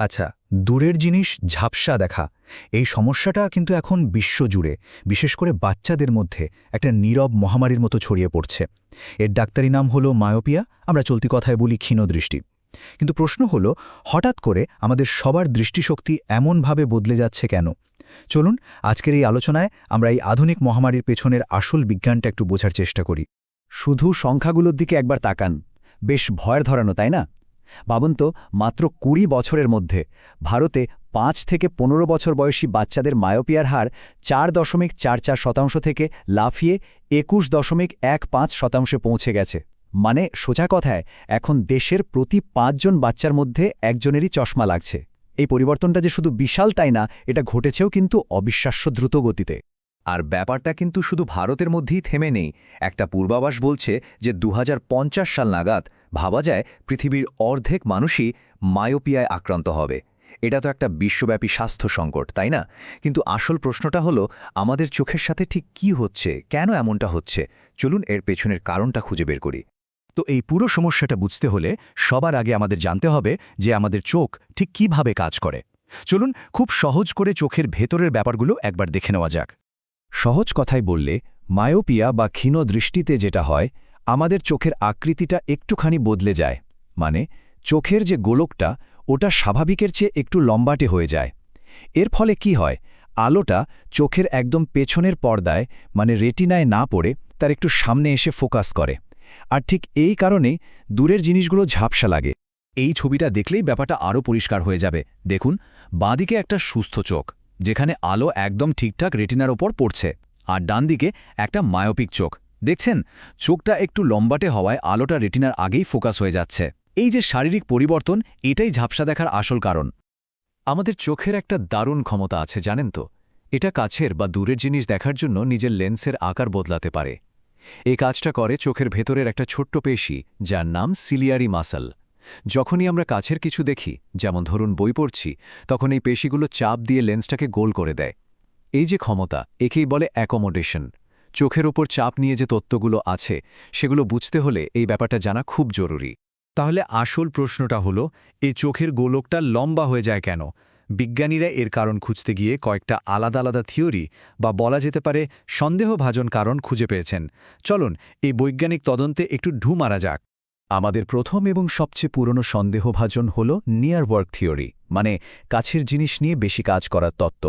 আচ্ছা দূরের জিনিস ঝাপসা দেখা। এই সমস্যাটা কিন্তু এখন বিশ্বজুড়ে, বিশেষ করে বাচ্চাদের মধ্যে একটা নীরব মহামারীর মতো ছড়িয়ে পড়ছে। এর ডাক্তারি নাম হলো মায়োপিয়া, আমরা চলতি কথায় বলি ক্ষীণদৃষ্টি। কিন্তু প্রশ্ন হলো, হঠাৎ করে আমাদের সবার দৃষ্টিশক্তি এমনভাবে বদলে যাচ্ছে কেন? চলুন, আজকের এই আলোচনায় আমরা এই আধুনিক মহামারীর পেছনের আসল বিজ্ঞানটা একটু বোঝার চেষ্টা করি। শুধু সংখ্যাগুলোর দিকে একবার তাকান। বেশ ভয়ের ধরানো, তাই না? ভাবুন তো মাত্র কুড়ি বছরের মধ্যে। ভারতে পাঁচ থেকে পনেরো বছর বয়সী বাচ্চাদের মায়োপিয়ার হার চার দশমিক চার চার শতাংশ থেকে লাফিয়ে একুশ দশমিক এক পাঁচ শতাংশে পৌঁছে গেছে। মানে সোজা কথায়, এখন দেশের প্রতি পাঁচজন বাচ্চার মধ্যে একজনেরই চশমা লাগছে। এই পরিবর্তনটা যে শুধু বিশাল তাই না, এটা ঘটেছেও কিন্তু অবিশ্বাস্য দ্রুত গতিতে আর ব্যাপারটা কিন্তু শুধু ভারতের মধ্যেই থেমে নেই। একটা পূর্বাভাস বলছে যে দু হাজার পঞ্চাশ সাল নাগাদ ভাবা যায় পৃথিবীর অর্ধেক মানুষই মায়োপিয়ায় আক্রান্ত হবে। এটা তো একটা বিশ্বব্যাপী স্বাস্থ্য সংকট, তাই না? কিন্তু আসল প্রশ্নটা হলো, আমাদের চোখের সাথে ঠিক কি হচ্ছে? কেন এমনটা হচ্ছে? চলুন এর পেছনের কারণটা খুঁজে বের করি। তো এই পুরো সমস্যাটা বুঝতে হলে সবার আগে আমাদের জানতে হবে যে আমাদের চোখ ঠিক কীভাবে কাজ করে। চলুন খুব সহজ করে চোখের ভেতরের ব্যাপারগুলো একবার দেখে নেওয়া যাক। সহজ কথায় বললে, মায়োপিয়া বা ক্ষীণ দৃষ্টিতে যেটা হয় আমাদের চোখের আকৃতিটা একটুখানি বদলে যায়। মানে চোখের যে গোলকটা, ওটা স্বাভাবিকের চেয়ে একটু লম্বাটে হয়ে যায়। এর ফলে কি হয়? আলোটা চোখের একদম পেছনের পর্দায় মানে রেটিনায় না পড়ে, তার একটু সামনে এসে ফোকাস করে। আর ঠিক এই কারণেই দূরের জিনিসগুলো ঝাপসা লাগে। এই ছবিটা দেখলেই ব্যাপারটা আরও পরিষ্কার হয়ে যাবে। দেখুন, বাঁদিকে একটা সুস্থ চোখ, যেখানে আলো একদম ঠিকঠাক রেটিনার ওপর পড়ছে, আর ডান দিকে একটা মায়োপিক চোখ। দেখছেন, চোখটা একটু লম্বাটে হওয়ায় আলোটা রেটিনার আগেই ফোকাস হয়ে যাচ্ছে। এই যে শারীরিক পরিবর্তন, এটাই ঝাপসা দেখার আসল কারণ। আমাদের চোখের একটা দারুণ ক্ষমতা আছে, জানেন তো? এটা কাছের বা দূরের জিনিস দেখার জন্য নিজের লেন্সের আকার বদলাতে পারে। এই কাজটা করে চোখের ভেতরের একটা ছোট্ট পেশি, যার নাম সিলিয়ারি মাসল যখনই আমরা কাছের কিছু দেখি, যেমন ধরুন বই পড়ছি, তখন এই পেশিগুলো চাপ দিয়ে লেন্সটাকে গোল করে দেয়। এই যে ক্ষমতা, একেই বলে অ্যাকোমোডেশন চোখের ওপর চাপ নিয়ে যে তত্ত্বগুলো আছে, সেগুলো বুঝতে হলে এই ব্যাপারটা জানা খুব জরুরি। তাহলে আসল প্রশ্নটা হলো, এই চোখের গোলকটা লম্বা হয়ে যায় কেন? বিজ্ঞানীরা এর কারণ খুঁজতে গিয়ে কয়েকটা আলাদা আলাদা থিওরি বা বলা যেতে পারে সন্দেহভাজন কারণ খুঁজে পেয়েছেন। চলুন, এই বৈজ্ঞানিক তদন্তে একটু ঢু মারা যাক। আমাদের প্রথম এবং সবচেয়ে পুরনো সন্দেহভাজন হল নিয়ার ওয়ার্ক থিওরি মানে কাছের জিনিস নিয়ে বেশি কাজ করার তত্ত্ব।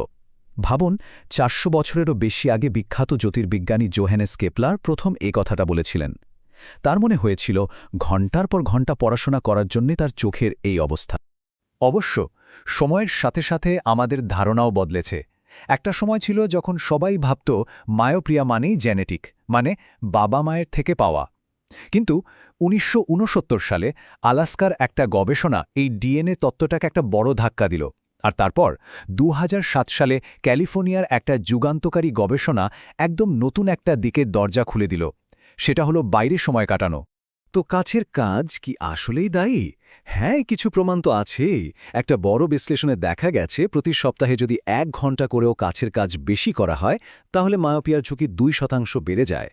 ভাবুন, চারশো বছরেরও বেশি আগে বিখ্যাত জ্যোতির্বিজ্ঞানী জোহেনেস কেপলার প্রথম এ কথাটা বলেছিলেন। তার মনে হয়েছিল, ঘণ্টার পর ঘণ্টা পড়াশোনা করার জন্যে তার চোখের এই অবস্থা। অবশ্য, সময়ের সাথে সাথে আমাদের ধারণাও বদলেছে। একটা সময় ছিল যখন সবাই ভাবত, মায়োপ্রিয়া মানেই জেনেটিক মানে বাবা মায়ের থেকে পাওয়া। কিন্তু উনিশশো ঊনসত্তর সালে আলাস্কার একটা গবেষণা এই ডিএনএ তত্ত্বটাকে একটা বড় ধাক্কা দিল। আর তারপর দু হাজার সাত সালে ক্যালিফোর্নিয়ার একটা যুগান্তকারী গবেষণা একদম নতুন একটা দিকে দরজা খুলে দিল। সেটা হলো বাইরে সময় কাটানো। তো কাছের কাজ কি আসলেই দায়ী? হ্যাঁ কিছু প্রমাণ তো আছেই একটা বড় বিশ্লেষণে দেখা গেছে, প্রতি সপ্তাহে যদি এক ঘণ্টা করেও কাছের কাজ বেশি করা হয়, তাহলে মায়োপিয়ার ঝুঁকি দুই শতাংশ বেড়ে যায়।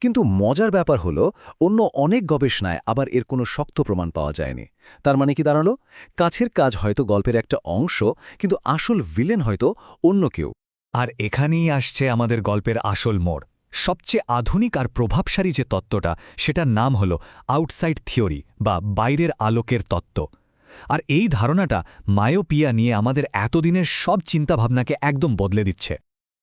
কিন্তু মজার ব্যাপার হলো, অন্য অনেক গবেষণায় আবার এর কোনো শক্ত প্রমাণ পাওয়া যায়নি। তার মানে কি দাঁড়াল? কাছের কাজ হয়তো গল্পের একটা অংশ, কিন্তু আসল ভিলেন হয়তো অন্য কেউ। আর এখানেই আসছে আমাদের গল্পের আসল মোড়। সবচেয়ে আধুনিক আর প্রভাবশালী যে তত্ত্বটা, সেটার নাম হল আউটসাইড থিওরি বা বাইরের আলোকের তত্ত্ব। আর এই ধারণাটা মায়োপিয়া নিয়ে আমাদের এতদিনের সব চিন্তাভাবনাকে একদম বদলে দিচ্ছে।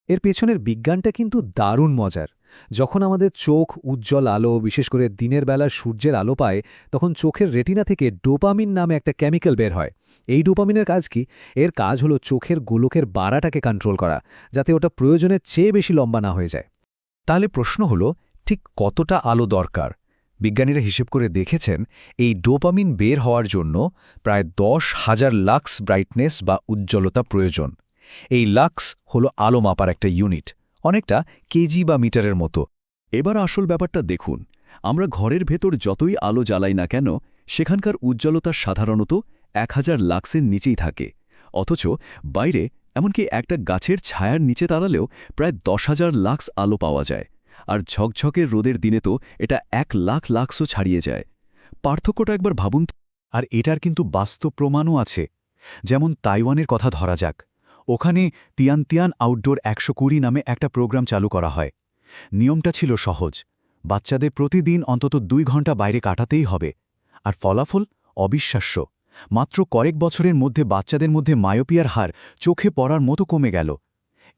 এর পেছনের বিজ্ঞানটা কিন্তু দারুণ মজার। যখন আমাদের চোখ উজ্জ্বল আলো, বিশেষ করে দিনের বেলা সূর্যের আলো পায়, তখন চোখের রেটিনা থেকে ডোপামিন নামে একটা কেমিক্যাল বের হয়। এই ডোপামিনের কাজ কি? এর কাজ হলো চোখের গোলকের বাড়াটাকে কন্ট্রোল করা, যাতে ওটা প্রয়োজনের চেয়ে বেশি লম্বা না হয়ে যায়। তাহলে প্রশ্ন হলো, ঠিক কতটা আলো দরকার? বিজ্ঞানীরা হিসেব করে দেখেছেন, এই ডোপামিন বের হওয়ার জন্য প্রায় দশ হাজার লাক্স ব্রাইটনেস বা উজ্জ্বলতা প্রয়োজন। এই লাক্স হলো আলো মাপার একটা ইউনিট, অনেকটা কেজি বা মিটারের মতো। এবার আসল ব্যাপারটা দেখুন, আমরা ঘরের ভেতর যতই আলো জ্বালাই না কেন, সেখানকার উজ্জ্বলতা সাধারণত এক হাজার লাক্সের নিচেই থাকে, অথচ বাইরে এমনকি একটা গাছের ছায়ার নিচে দাঁড়ালেও প্রায় দশ হাজার লাক্স আলো পাওয়া যায়। আর ঝকঝকের রোদের দিনে তো এটা এক লাখ লাক্সও ছাড়িয়ে যায়। পার্থক্যটা একবার ভাবুন আর এটার কিন্তু বাস্তব প্রমাণও আছে। যেমন তাইওয়ানের কথা ধরা যাক। ওখানে তিয়ানতিয়ান আউটডোর একশো কুড়ি নামে একটা প্রোগ্রাম চালু করা হয়। নিয়মটা ছিল সহজ। বাচ্চাদের প্রতিদিন অন্তত দুই ঘণ্টা বাইরে কাটাতেই হবে। আর ফলাফল অবিশ্বাস্য। মাত্র কয়েক বছরের মধ্যে বাচ্চাদের মধ্যে মায়োপিয়ার হার চোখে পড়ার মতো কমে গেল।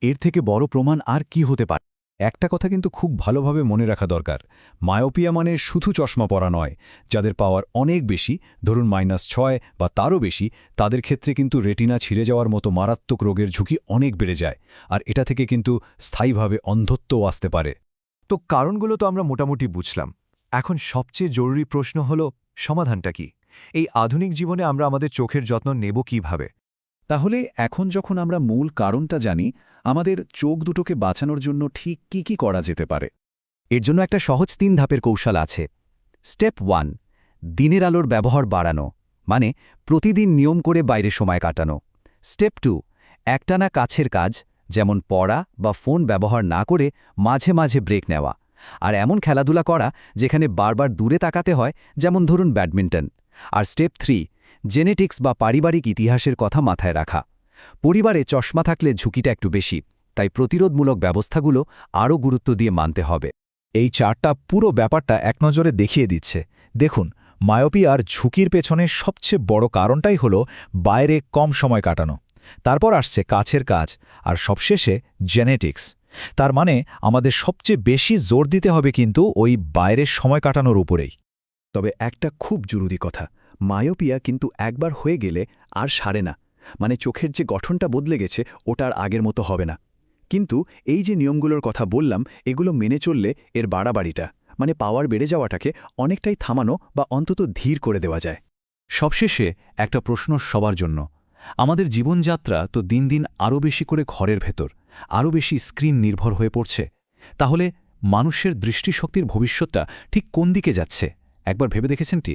এর থেকে বড় প্রমাণ আর কি হতে পারে? একটা কথা কিন্তু খুব ভালোভাবে মনে রাখা দরকার। মায়োপিয়া মানে শুধু চশমা পরা নয়, যাদের পাওয়ার অনেক বেশি, ধরুন মাইনাস ছয় বা তারও বেশি, তাদের ক্ষেত্রে কিন্তু রেটিনা ছিঁড়ে যাওয়ার মতো মারাত্মক রোগের ঝুঁকি অনেক বেড়ে যায়, আর এটা থেকে কিন্তু স্থায়ীভাবে অন্ধত্বও আসতে পারে। তো কারণগুলো তো আমরা মোটামুটি বুঝলাম। এখন সবচেয়ে জরুরি প্রশ্ন হল, সমাধানটা কি? এই আধুনিক জীবনে আমরা আমাদের চোখের যত্ন নেব কীভাবে? তাহলে এখন যখন আমরা মূল কারণটা জানি আমাদের চোখ দুটোকে বাঁচানোর জন্য ঠিক কি কি করা যেতে পারে? এর জন্য একটা সহজ তিন ধাপের কৌশল আছে। স্টেপ ওয়ান দিনের আলোর ব্যবহার বাড়ানো মানে প্রতিদিন নিয়ম করে বাইরে সময় কাটানো। স্টেপ টু একটানা কাছের কাজ যেমন পড়া বা ফোন ব্যবহার না করে মাঝে মাঝে ব্রেক নেওয়া। আর এমন খেলাধুলা করা যেখানে বারবার দূরে তাকাতে হয় যেমন ধরুন ব্যাডমিন্টন। আর স্টেপ থ্রি, জেনেটিক্স বা পারিবারিক ইতিহাসের কথা মাথায় রাখা। পরিবারে চশমা থাকলে ঝুঁকিটা একটু বেশি, তাই প্রতিরোধমূলক ব্যবস্থাগুলো আরও গুরুত্ব দিয়ে মানতে হবে। এই চারটা পুরো ব্যাপারটা এক নজরে দেখিয়ে দিচ্ছে। দেখুন মায়োপিয়ার ঝুঁকির পেছনে সবচেয়ে বড় কারণটাই হল বাইরে কম সময় কাটানো। তারপর আসছে কাছের কাজ, আর সবশেষে জেনেটিক্স। তার মানে আমাদের সবচেয়ে বেশি জোর দিতে হবে কিন্তু ওই বাইরের সময় কাটানোর উপরেই। তবে একটা খুব জরুরি কথা, মায়োপিয়া কিন্তু একবার হয়ে গেলে আর সারে না। মানে চোখের যে গঠনটা বদলে গেছে, ওটা আর আগের মতো হবে না। কিন্তু এই যে নিয়মগুলোর কথা বললাম, এগুলো মেনে চললে এর বাড়াবাড়িটা মানে পাওয়ার বেড়ে যাওয়াটাকে অনেকটাই থামানো বা অন্তত ধীর করে দেওয়া যায়। সবশেষে একটা প্রশ্ন সবার জন্য। আমাদের জীবনযাত্রা তো দিন দিন আরও বেশি করে ঘরের ভেতর, আরও বেশি স্ক্রিন নির্ভর হয়ে পড়ছে। তাহলে মানুষের দৃষ্টিশক্তির ভবিষ্যৎটা ঠিক কোন দিকে যাচ্ছে? একবার ভেবে দেখেছেন দেখেছেনটি